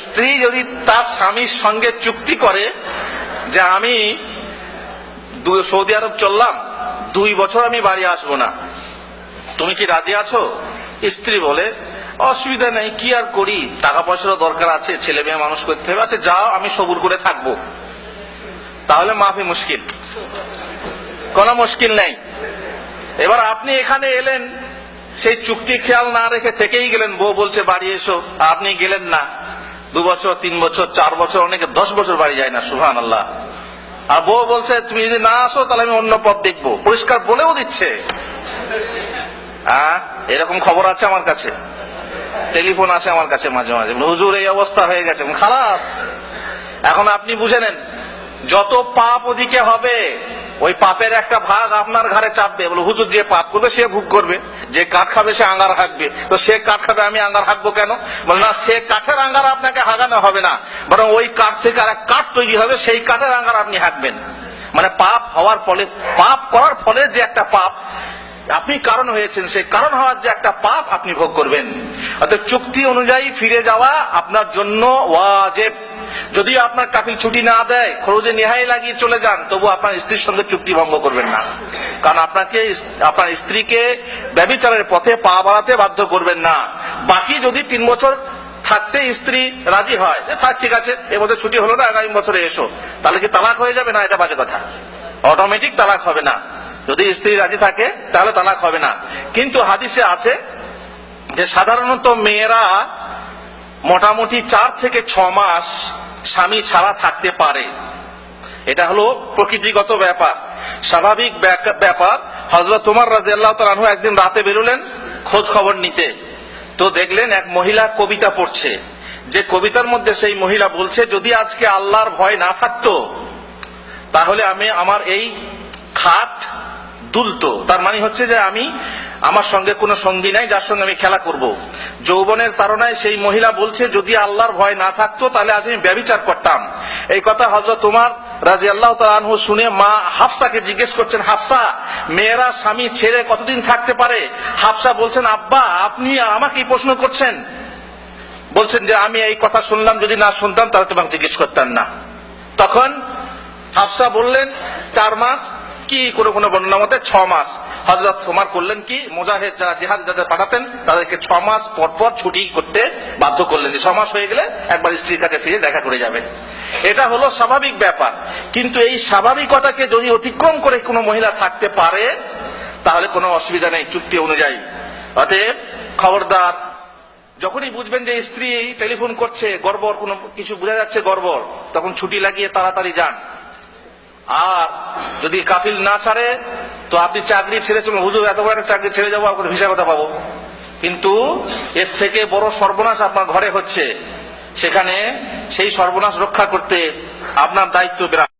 স্ত্রী যদি তার স্বামীর সঙ্গে চুক্তি করে যে আমি সৌদি আরব চললাম, দুই বছর আমি বাড়ি আসব না, তুমি কি রাজি আছো? স্ত্রী বলে, অসুবিধা নেই, কি আর করি? টাকা পয়সারও দরকার আছে, ছেলে মেয়ে মানুষ করতে হবে আচ্ছা যাও, আমি সবুর করে থাকব। তাহলে মাফি মুশকিল। কোনো মুশকিল নেই। এবার আপনি এখানে এলেন, সেই চুক্তি খেয়াল না রেখে থেকেই গেলেন, বউ বলছে, বাড়ি এসো। আপনি গেলেন না। দু বছর তিন বছর চার বছর অনেকে দশ বছর বাড়ি যায় না সুহান আল্লাহ আর বউ বলছে, তুমি যদি না আসো, তাহলে আমি অন্য পথ দেখব। পরিষ্কার বলেও দিচ্ছে। হ্যাঁ? এরকম খবর আছে আমার কাছে। টেলিফোন আসে আমার কাছে মাঝে মাঝে। হুজুর, এই অবস্থা হয়ে গেছে। খালাস, এখন আপনি বুঝে নেন, যত পাপ ওদিকে হবে ওই পাপের একটা ভাগ আপনার ঘরে চাপবে। বলে, হুজুর, যে পাপ করবে, সে ভোগ করবে। যে কাঠ খাবে, সে আঙ্গার হাঁকবে। তো সে কাঠ খাবে, আমি আঙ্গার হাঁকবো কেন? বলে, না, সে কাঠের আঙ্গার আপনাকে হাগানো হবে না। বরং ওই কাঠ থেকে আর এক কাঠ তৈরি হবে, সেই কাঠের আঙ্গার আপনি হাঁকবেন। মানে পাপ হওয়ার ফলে, পাপ করার ফলে যে একটা পাপ, আপনি কারণ হয়েছেন, সেই কারণ হওয়ার যে একটা পাপ আপনি ভোগ করবেন। অর্থাৎ চুক্তি অনুযায়ী ফিরে যাওয়া আপনার জন্য ওয়াজেব। যদি আপনার কাফিল ছুটি না দেয়, খরচে নেহাই লাগিয়ে চলে যান, তবু আপনার স্ত্রীর সঙ্গে চুক্তি ভঙ্গ করবেন না। কারণ আপনাকে আপনার স্ত্রীকে ব্যবিচারের পথে পা বাড়াতে বাধ্য করবেন না। বাকি যদি তিন বছর থাকতে স্ত্রী রাজি হয় থাক, ঠিক আছে এবছর ছুটি হলো না, আগামী বছরে এসো। তাহলে কি তালাক হয়ে যাবে না? এটা বাজে কথা। অটোমেটিক তালাক হবে না। যদি স্ত্রী রাজি থাকে, তাহলে তালাক হবে না। কিন্তু হাদিসে আছে যে, সাধারণত মেয়েরা মোটামুটি চার থেকে ছ মাস স্বামী ছাড়া থাকতে পারে। এটা হলো প্রকৃতিগত ব্যাপার। স্বাভাবিক ব্যাপার হজরত তোমার রাজি আল্লাহ তালু একদিন রাতে বেরোলেন খোঁজ খবর নিতে। তো দেখলেন এক মহিলা কবিতা পড়ছে। যে কবিতার মধ্যে সেই মহিলা বলছে, যদি আজকে আল্লাহর ভয় না থাকতো, তাহলে আমি আমার এই খাট দুলতো। তার মানে হচ্ছে যে আমি আমার সঙ্গে কোনো সঙ্গী নাই, যার সঙ্গে আমি খেলা করব। যৌবনের তারনায় সেই মহিলা বলছে, যদি আল্লাহর ভয় না থাকতো, তাহলে আজ আমি ব্যবিচার করতাম। এই কথা হজরত তোমার রাজি আল্লাহ তালু শুনে মা হাফসাকে জিজ্ঞেস করছেন, হাফসা, মেয়েরা, স্বামী ছেড়ে কতদিন থাকতে পারে? হাফসা বলছেন, আব্বা, আপনি আমাকে প্রশ্ন করছেন। বলছেন যে, আমি এই কথা শুনলাম, যদি না শুনতাম, তাহলে তোমাকে জিজ্ঞেস করতাম না। তখন হাফসা বললেন, চার মাস? কি কোনো কোনো বর্ণনা মতে ছ মাস? হজরত তোমার করলেন কি? মোজাহেদ যারা জেহাদ যাদের পাঠাতেন, তাদেরকে ছ মাস পর পর ছুটি করতে বাধ্য করলেন যে ছ মাস হয়ে গেলে একবার স্ত্রীর কাছে ফিরে দেখা করে যাবেন। এটা হলো স্বাভাবিক ব্যাপার। কিন্তু এই স্বাভাবিকতাকে যদি অতিক্রম করে কোনো মহিলা থাকতে পারে, তাহলে কোনো অসুবিধা নেই চুক্তি অনুযায়ী। অতএব খবরদার, যখনই বুঝবেন যে স্ত্রী টেলিফোন করছে, গড়বড় কোনো কিছু বোঝা যাচ্ছে গড়বড়, তখন ছুটি লাগিয়ে তাড়াতাড়ি যান। আর যদি কাফিল না ছাড়ে তো আপনি চাকরি ছেড়ে চলুন। হুজুর, এত বড় চাকরি ছেড়ে যাব আপনার ভিসা কথা পাবো? কিন্তু এর থেকে বড় সর্বনাশ আপনার ঘরে হচ্ছে। সেখানে সেই সর্বনাশ রক্ষা করতে আপনার দায়িত্ব